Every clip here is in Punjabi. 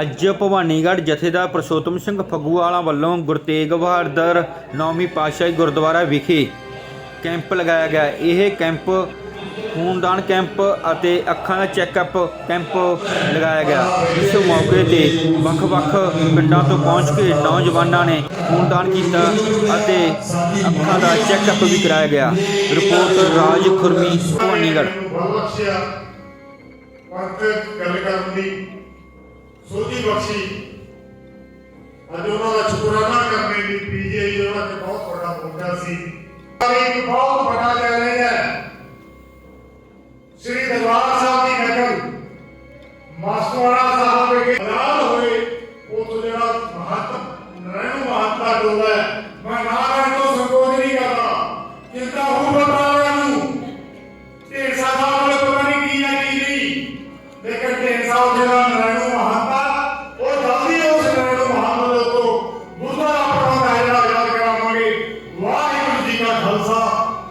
ਅੱਜ ਭਵਾਨੀਗੜ੍ਹ ਜਥੇਦਾਰ ਪ੍ਰਸ਼ੋਤਮ ਸਿੰਘ ਫੱਗੂਵਾਲਾ ਵੱਲੋਂ ਗੁਰਤੇਗ ਬਹਾਦਰ ਨੌਵੀਂ ਪਾਤਸ਼ਾਹੀ ਗੁਰਦੁਆਰਾ ਵਿਖੇ ਕੈਂਪ ਲਗਾਇਆ ਗਿਆ। ਇਹ ਕੈਂਪ ਖੂਨਦਾਨ ਕੈਂਪ ਅਤੇ ਅੱਖਾਂ ਦਾ ਚੈੱਕਅਪ ਕੈਂਪ ਲਗਾਇਆ ਗਿਆ। ਇਸ ਮੌਕੇ ਤੇ ਵੱਖ-ਵੱਖ ਪਿੰਡਾਂ ਤੋਂ ਪਹੁੰਚ ਕੇ ਨੌਜਵਾਨਾਂ ਨੇ ਖੂਨਦਾਨ ਕੀਤਾ ਅਤੇ ਅੱਖਾਂ ਦਾ ਚੈੱਕਅਪ ਵੀ ਕਰਾਇਆ ਗਿਆ। ਰਿਪੋਰਟ ਰਾਜ ਖੁਰਮੀ, ਭਵਾਨੀਗੜ੍ਹ। ਪੰਥ ਗੱਲ ਕਰਨ ਦੀ ਸੋਝੀ ਬਖਸ਼ੀ। ਅੱਜ ਉਹਨਾਂ ਦਾ ਸ਼ੁਕਰਾਨਾ ਕਰਨੇ ਦੀ ਪੀਜੀਆਈ ਉਹਨਾਂ ਤੇ ਬਹੁਤ ਵੱਡਾ ਮੌਕਾ ਸੀ। ਪਰ ਇੱਕ ਬਹੁਤ ਵੱਡਾ ਚੈਲੰਜ ਹੈ। ਸ੍ਰੀ ਦਰਬਾਰ ਸਾਹਿਬ ਦੀ ਨਕਲ ਮਾਸਟਰਵਾੜਾ ਸਾਹਿਬ ਵਿਖੇ ਆਜ਼ਾਦ ਹੋਏ। ਉਹ ਜਿਹੜਾ ਮਹੱਤ ਨਰੈਣ ਮਹੱਤਾ ਡੋਲਾ ਹੈ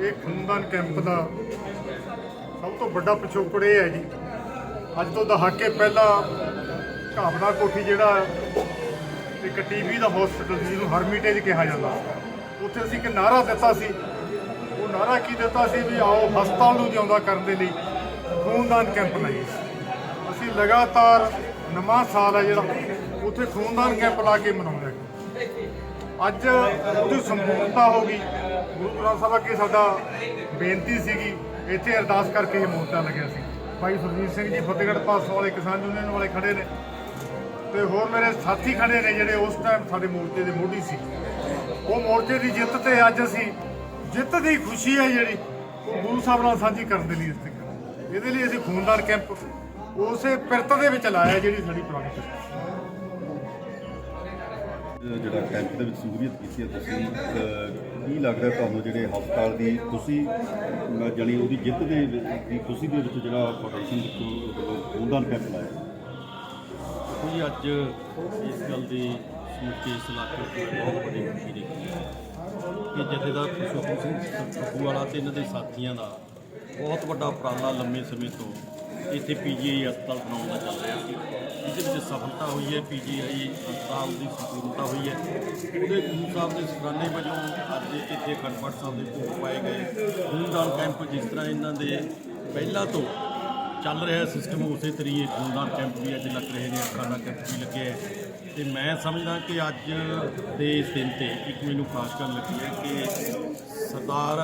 ਇਹ ਖੂਨਦਾਨ ਕੈਂਪ ਦਾ ਸਭ ਤੋਂ ਵੱਡਾ ਪਿਛੋਕੜ ਇਹ ਹੈ ਜੀ। ਅੱਜ ਤੋਂ ਦਹਾਕੇ ਪਹਿਲਾਂ ਘਾਬੜਾ ਕੋਠੀ ਜਿਹੜਾ ਇੱਕ ਟੀਵੀ ਦਾ ਹਸਪੀਟਲ ਸੀ, ਜਿਹਨੂੰ ਹਰਮੀਟੇਜ ਕਿਹਾ ਜਾਂਦਾ। ਉੱਥੇ ਅਸੀਂ ਇੱਕ ਨਾਰਾ ਦਿੱਤਾ ਸੀ। ਉਹ ਨਾਰਾ ਕੀ ਦਿੱਤਾ ਸੀ ਵੀ ਆਓ ਹਸਪਤਾਲ ਨੂੰ ਜਿਉਂਦਾ ਕਰਨ ਦੇ ਲਈ ਖੂਨਦਾਨ ਕੈਂਪ ਲਾਈਏ। ਅਸੀਂ ਲਗਾਤਾਰ ਨਵਾਂ ਸਾਲ ਹੈ ਜਿਹੜਾ, ਉੱਥੇ ਖੂਨਦਾਨ ਕੈਂਪ ਲਾ ਕੇ ਮਨਾਉਂਦੇ ਅੱਜ ਉਹਦੀ ਸੰਪੂਰਨਤਾ ਹੋ ਗਈ। ਗੁਰੂ ਗ੍ਰੰਥ ਸਾਹਿਬ ਅੱਗੇ ਸਾਡਾ ਬੇਨਤੀ ਸੀਗੀ, ਇੱਥੇ ਅਰਦਾਸ ਕਰਕੇ ਇਹ ਮੋਰਚਾ ਲੱਗਿਆ ਸੀ। ਭਾਈ ਸੁਰਜੀਤ ਸਿੰਘ ਜੀ ਫਤਿਹਗੜ੍ਹ ਪਾਸ ਵਾਲੇ, ਕਿਸਾਨ ਯੂਨੀਅਨ ਵਾਲੇ ਖੜੇ ਨੇ। ਤੇ ਹੋਰ ਮੇਰੇ ਸਾਥੀ ਖੜੇ ਨੇ ਜਿਹੜੇ ਉਸ ਟਾਈਮ ਸਾਡੇ ਮੋਰਚੇ ਦੇ ਮੋਢੀ ਸੀ। ਉਹ ਮੋਰਚੇ ਦੀ ਜਿੱਤ ਤੇ ਅੱਜ ਅਸੀਂ ਜਿੱਤ ਦੀ ਖੁਸ਼ੀ ਹੈ ਜਿਹੜੀ, ਉਹ ਗੁਰੂ ਸਾਹਿਬ ਨਾਲ ਸਾਂਝੀ ਕਰਨ ਦੇ ਲਈ ਇੱਥੇ ਇਹਦੇ ਲਈ ਅਸੀਂ ਖੂਨਦਾਨ ਕੈਂਪ ਉਸੇ ਪਿਰਤ ਦੇ ਵਿੱਚ ਲਾਇਆ ਜਿਹੜੀ ਸਾਡੀ ਪੁਰਾਣੀ ਪਿਰਤ ਜਿਹੜਾ ਕੈਂਪ ਦੇ ਵਿੱਚ ਸ਼ਮੂਲੀਅਤ ਕੀਤੀ ਹੈ ਤੁਸੀਂ ਕੀ ਲੱਗਦਾ ਤੁਹਾਨੂੰ ਜਿਹੜੇ ਹਸਪਤਾਲ ਦੀ ਖੁਸ਼ੀ ਅਹ, ਜਾਣੀ ਉਹਦੀ ਜਿੱਤ ਦੇ ਦੀ ਖੁਸ਼ੀ ਦੇ ਵਿੱਚ ਜਿਹੜਾ ਫਾਊਂਡੇਸ਼ਨ ਵੱਲੋਂ ਖੂਨਦਾਨ ਕੈਂਪ ਲਾਇਆ ਦੇਖੋ ਜੀ ਅੱਜ ਇਸ ਗੱਲ ਦੀ ਸਮੁੱਚੇ ਇਸ ਇਲਾਕੇ ਤੋਂ ਬਹੁਤ ਵੱਡੀ ਖੁਸ਼ੀ ਦੇਖੀ ਹੈ ਕਿ ਜਥੇਦਾਰ ਪੁਰਸ਼ੋਤਮ ਸਿੰਘ ਸੱਪੂ ਵਾਲਾ ਤੇ ਇਹਨਾਂ ਦੇ ਸਾਥੀਆਂ ਦਾ ਬਹੁਤ ਵੱਡਾ ਉਪਰਾਲਾ ਲੰਮੇ ਸਮੇਂ ਤੋਂ ਇੱਥੇ ਪੀਜੀਆਈ ਹਸਪਤਾਲ ਬਣਾਉਣ ਦਾ ਚੱਲ ਰਿਹਾ। ਸੀ ਜਿਹਦੇ ਵਿੱਚ ਸਫਲਤਾ ਹੋਈ ਹੈ ਪੀਜੀਆਈ ਹਸਪਤਾਲ ਦੀ ਸੰਪੂਰਨਤਾ ਹੋਈ ਹੈ। ਉਹਦੇ ਗੁਰੂ ਸਾਹਿਬ ਦੇ ਸਰਾਨੇ ਵਜੋਂ ਅੱਜ ਇੱਥੇ ਖੰਡਪੜ ਸਾਹਿਬ ਦੇ ਭੋਗ ਪਾਏ ਗਏ। ਖੂਨਦਾਨ ਕੈਂਪ ਜਿਸ ਤਰ੍ਹਾਂ ਇਹਨਾਂ ਦੇ ਪਹਿਲਾਂ ਤੋਂ ਚੱਲ ਰਿਹਾ ਸਿਸਟਮ ਉਸੇ ਤਰੀਕੇ ਖੂਨਦਾਨ ਕੈਂਪ ਵੀ ਅੱਜ ਲੱਗ ਰਹੇ ਨੇ, ਅੱਖਾਂ ਦਾ ਕੈਂਪ ਵੀ ਲੱਗਿਆ ਹੈ। ਤੇ ਮੈਂ ਸਮਝਦਾ ਕਿ ਅੱਜ ਦੇ ਇਸ ਦਿਨ ਤੇ ਇੱਕ ਮੈਨੂੰ ਖਾਸ ਗੱਲ ਲੱਗੀ ਹੈ ਕਿ ਸਰਦਾਰ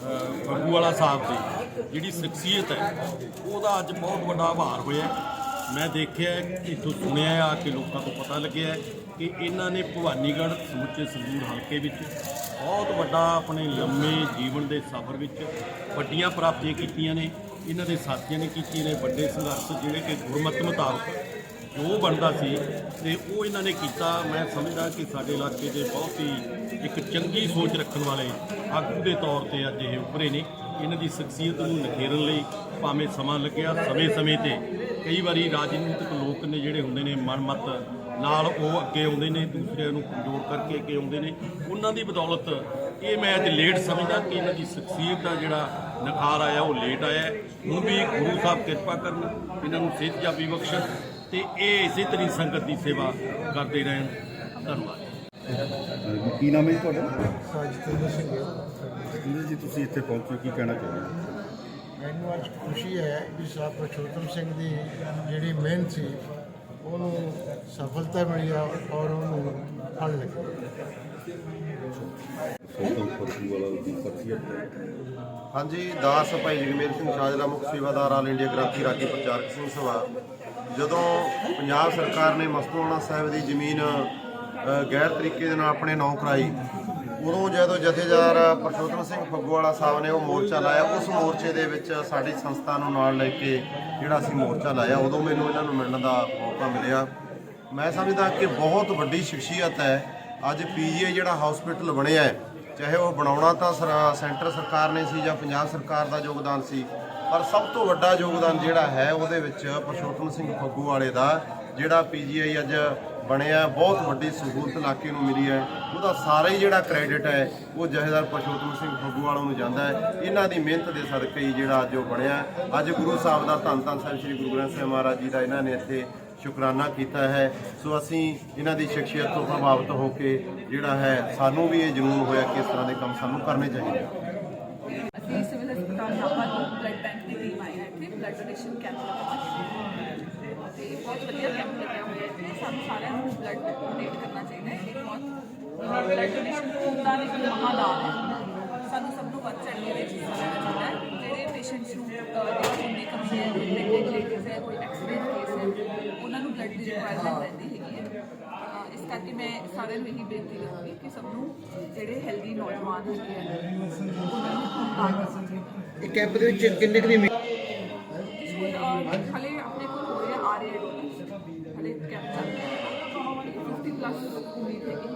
ਅ, ਵਾਲਾ ਸਾਹਿਬ ਦੀ ਜਿਹੜੀ ਸ਼ਖਸੀਅਤ ਹੈ ਉਹਦਾ ਅੱਜ ਬਹੁਤ ਵੱਡਾ ਆਭਾਰ ਹੋਇਆ ਮੈਂ ਦੇਖਿਆ ਇੱਥੋਂ ਸੁਣਿਆ ਆ ਕਿ ਲੋਕਾਂ ਤੋਂ ਪਤਾ ਲੱਗਿਆ ਕਿ ਇਹਨਾਂ ਨੇ ਭਵਾਨੀਗੜ੍ਹ ਸਮੁੱਚੇ ਸੰਗਰੂਰ ਹਲਕੇ ਵਿੱਚ ਬਹੁਤ ਵੱਡਾ ਆਪਣੇ ਲੰਮੇ ਜੀਵਨ ਦੇ ਸਫ਼ਰ ਵਿੱਚ ਵੱਡੀਆਂ ਪ੍ਰਾਪਤੀਆਂ ਕੀਤੀਆਂ ਨੇ। ਇਹਨਾਂ ਦੇ ਸਾਥੀਆਂ ਨੇ ਕੀਤੀਆਂ ਨੇ ਵੱਡੇ ਸੰਘਰਸ਼ ਜਿਹੜੇ ਕਿ ਗੁਰਮਤਿ ਮੁਤਾਬਕ ਜੋ ਬਣਦਾ ਸੀ ਤੇ ਉਹ ਇਹਨਾਂ ਨੇ ਕੀਤਾ। ਮੈਂ ਸਮਝਦਾ ਕਿ ਸਾਡੇ ਇਲਾਕੇ ਦੇ ਬਹੁਤ ਹੀ ਇੱਕ ਚੰਗੀ ਸੋਚ ਰੱਖਣ ਵਾਲੇ ਆਗੂ ਦੇ ਤੌਰ ਤੇ ਅੱਜ ਇਹ ਉੱਭਰੇ ਨੇ। ਇਹਨਾਂ ਦੀ ਸ਼ਖਸੀਅਤ ਨੂੰ ਨਿਖੇਰਨ ਲਈ ਭਾਵੇਂ ਸਮਾਂ ਲੱਗਿਆ, ਸਮੇਂ-ਸਮੇਂ ਤੇ ਕਈ ਵਾਰੀ ਰਾਜਨੀਤਿਕ ਲੋਕ ਨੇ ਜਿਹੜੇ ਹੁੰਦੇ ਨੇ ਮਨਮਤ ਨਾਲ ਉਹ ਅੱਗੇ ਆਉਂਦੇ ਨੇ, ਦੂਸਰਿਆਂ ਨੂੰ ਕਮਜ਼ੋਰ ਕਰਕੇ ਅੱਗੇ ਆਉਂਦੇ ਨੇ। ਉਹਨਾਂ ਦੀ ਬਦੌਲਤ ਇਹ ਮੈਂ ਅੱਜ ਲੇਟ ਸਮਝਦਾ ਕਿ ਇਹਨਾਂ ਦੀ ਸ਼ਖਸੀਅਤ ਦਾ ਜਿਹੜਾ ਨਿਖਾਰ ਆਇਆ, ਉਹ ਲੇਟ ਆਇਆ ਹੈ। ਹੁਣ ਵੀ ਗੁਰੂ ਸਾਹਿਬ ਕਿਰਪਾ ਕਰਨ, ਇਹਨਾਂ ਨੂੰ ਸਿਹਤ ਜਾਬੀ ਬਖਸ਼ਣ। ਤੇ ਇਹ ਇਸੇ ਤਰੀ ਸੰਗਤ ਦੀ ਸੇਵਾ ਕਰਦੇ ਰਹਿਣ। ਧੰਨਵਾਦ। ਕੀ ਨਾਮ ਹੈ ਜੀ ਤੁਹਾਡਾ? ਸਾਜਿਦ ਸਿੰਘ ਜਿੰਦਰ ਜੀ ਤੁਸੀਂ ਇੱਥੇ ਪਹੁੰਚੇ ਕੀ ਕਹਿਣਾ ਚਾਹੁੰਦੇ ਹੋ ਮੈਨੂੰ ਅੱਜ ਖੁਸ਼ੀ ਹੈ ਕਿ ਸਾਹਿਬ ਪ੍ਰਸ਼ੋਤਮ ਸਿੰਘ ਦੀ ਜਿਹੜੀ ਮਿਹਨਤ ਸੀ ਉਹਨੂੰ ਸਫਲਤਾ ਮਿਲੀ ਆ ਔਰ ਉਹਨੂੰ ਫਲ ਲੱਗਿਆ ਹਾਂਜੀ ਦਾਸ ਭਾਈ ਜਗਮੇਰ ਸਿੰਘ ਸਾਜਲਾ ਮੁੱਖ ਸੇਵਾਦਾਰ ਆਲ ਇੰਡੀਆ ਗ੍ਰੰਥੀ ਰਾਗੀ ਪ੍ਰਚਾਰਕ ਸਿੰਘ ਸਭਾ। ਜਦੋਂ ਪੰਜਾਬ ਸਰਕਾਰ ਨੇ ਮਸਤੂਆਣਾ ਸਾਹਿਬ ਦੀ ਜ਼ਮੀਨ ਗੈਰ ਤਰੀਕੇ ਦੇ ਨਾਲ ਆਪਣੇ ਨਾਂ ਕਰਾਈ, ਉਦੋਂ ਜਦੋਂ ਜਥੇਦਾਰ ਪਰਸ਼ੋਤਮ ਸਿੰਘ ਫੱਗੂਵਾਲਾ ਸਾਹਿਬ ਨੇ ਉਹ ਮੋਰਚਾ ਲਾਇਆ, ਉਸ ਮੋਰਚੇ ਦੇ ਵਿੱਚ ਸਾਡੀ ਸੰਸਥਾ ਨੂੰ ਨਾਲ ਲੈ ਕੇ ਜਿਹੜਾ ਅਸੀਂ ਮੋਰਚਾ ਲਾਇਆ, ਉਦੋਂ ਮੈਨੂੰ ਇਹਨਾਂ ਨੂੰ ਮਿਲਣ ਦਾ ਮੌਕਾ ਮਿਲਿਆ। ਮੈਂ ਸਮਝਦਾ ਕਿ ਬਹੁਤ ਵੱਡੀ ਸ਼ਖਸੀਅਤ ਹੈ। ਅੱਜ ਪੀਜੀਆਈ ਜਿਹੜਾ ਹਸਪੀਟਲ ਬਣਿਆ ਹੈ, ਚਾਹੇ ਉਹ ਬਣਾਉਣਾ ਤਾਂ ਸਰ- ਸੈਂਟਰ ਸਰਕਾਰ ਨੇ ਸੀ ਜਾਂ ਪੰਜਾਬ ਸਰਕਾਰ ਦਾ ਯੋਗਦਾਨ ਸੀ ਪਰ ਸਭ ਤੋਂ ਵੱਡਾ ਯੋਗਦਾਨ ਜਿਹੜਾ ਹੈ ਉਹਦੇ ਵਿੱਚ ਪਰਸ਼ੋਤਮ ਸਿੰਘ ਫੱਗੂ ਵਾਲੇ ਦਾ, ਜਿਹੜਾ ਪੀਜੀਆਈ ਅੱਜ ਬਣਿਆ, ਬਹੁਤ ਵੱਡੀ ਸਹੂਲਤ ਇਲਾਕੇ ਨੂੰ ਮਿਲੀ ਹੈ। ਉਹਦਾ ਸਾਰਾ ਹੀ ਜਿਹੜਾ ਕ੍ਰੈਡਿਟ ਹੈ, ਉਹ ਜਥੇਦਾਰ ਪਰਸ਼ੋਤਮ ਸਿੰਘ ਫੱਗੂ ਵਾਲੋਂ ਨੂੰ ਜਾਂਦਾ ਹੈ। ਇਹਨਾਂ ਦੀ ਮਿਹਨਤ ਦੇ ਸਦਕੇ ਹੀ ਜਿਹੜਾ ਅੱਜ ਉਹ ਬਣਿਆ। ਅੱਜ ਗੁਰੂ ਸਾਹਿਬ ਦਾ ਧੰਨ ਧੰਨ ਸਾਹਿਬ, ਸ੍ਰੀ ਗੁਰੂ ਗ੍ਰੰਥ ਸਾਹਿਬ ਮਹਾਰਾਜ ਜੀ ਦਾ ਇਹਨਾਂ ਨੇ ਇੱਥੇ ਸ਼ੁਕਰਾਨਾ ਕੀਤਾ ਹੈ। ਸੋ ਅਸੀਂ ਇਹਨਾਂ ਦੀ ਸ਼ਖਸੀਅਤ ਤੋਂ ਪ੍ਰਭਾਵਿਤ ਹੋ ਕੇ ਜਿਹੜਾ ਹੈ, ਸਾਨੂੰ ਵੀ ਇਹ ਜਨੂਨ ਹੋਇਆ ਕਿ ਇਸ ਤਰ੍ਹਾਂ ਦੇ ਕੰਮ ਸਾਨੂੰ ਕਰਨੇ ਚਾਹੀਦੇ ਆ ਅਸੀਂ ਸਿਵਲ ਹਸਪਤਾਲ ਨਾਪਾ ਤੋਂ ਬਲੱਡ ਬੈਂਕ ਦੀ ਟੀਮ ਆਈ ਹੈ ਇੱਥੇ ਕੈਂਪ ਤੇ ਬਹੁਤ ਵਧੀਆ ਕੈਂਪ ਲੱਗਿਆ ਹੋਇਆ ਹੈ ਸਾਨੂੰ ਸਾਰਿਆਂ ਨੂੰ ਬਲੱਡ ਡੋਨੇਟ ਕਰਨਾ ਚਾਹੀਦਾ ਹੈ। ਇਹ ਬਹੁਤ ਬਲੱਡ ਡੋਨੇਸ਼ਨ ਖੂਨਦਾਨ ਇੱਕ ਮਹਾਦਾਨ ਹੈ। ਸਾਨੂੰ ਸਭ ਨੂੰ ਵੱਧ ਚੜ੍ਹ ਕੇ ਵਿੱਚ ਹਿੱਸਾ ਲੈਣਾ ਚਾਹੀਦਾ ਹੈ। ਜਿਹੜੇ ਪੇਸ਼ੈਂਟਸ ਨੂੰ ਅਹ, ਦੀ ਖੂਨ ਦੀ ਕਮੀ ਹੈ ਕੋਈ ਪ੍ਰੈਗਨੈਂਟ ਹੈ ਕੋਈ ਐਕਸੀਡੈਂਟ ਕੇਸ ਹੈ ਉਹਨਾਂ ਨੂੰ ਬਲੱਡ ਦੀ ਰਿਕੁਆਇਰਮੈਂਟ ਰਹਿੰਦੀ ਹੈਗੀ ਹੈ। ਇਸ ਕਰਕੇ ਮੈਂ ਸਾਰਿਆਂ ਨੂੰ ਇਹੀ ਬੇਨਤੀ ਕਰਾਂਗੀ ਕਿ ਸਭ ਨੂੰ ਜਿਹੜੇ ਹੈਲਦੀ ਨੌਜਵਾਨ ਹੈਗੇ ਆ ਉਹਨਾਂ ਨੂੰ ਖੂਨਦਾਨ ਕਰਨਾ ਚਾਹੀਦਾ ਇਹ ਕੈਂਪ ਦੇ ਵਿੱਚ ਕਿੰਨੇ ਕੁ ਦੀ ਸਕੂਲ ਹਲੇ ਆਪਣੇ ਕੋਲ ਹੋ ਰਿਹਾ ਆ ਰਿਹਾ ਹਲੇ ਕੈਂਪ ਚੱਲ ਰਿਹਾ 50 ਪਲੱਸ ਉਮੀਦ ਹੈਗੀ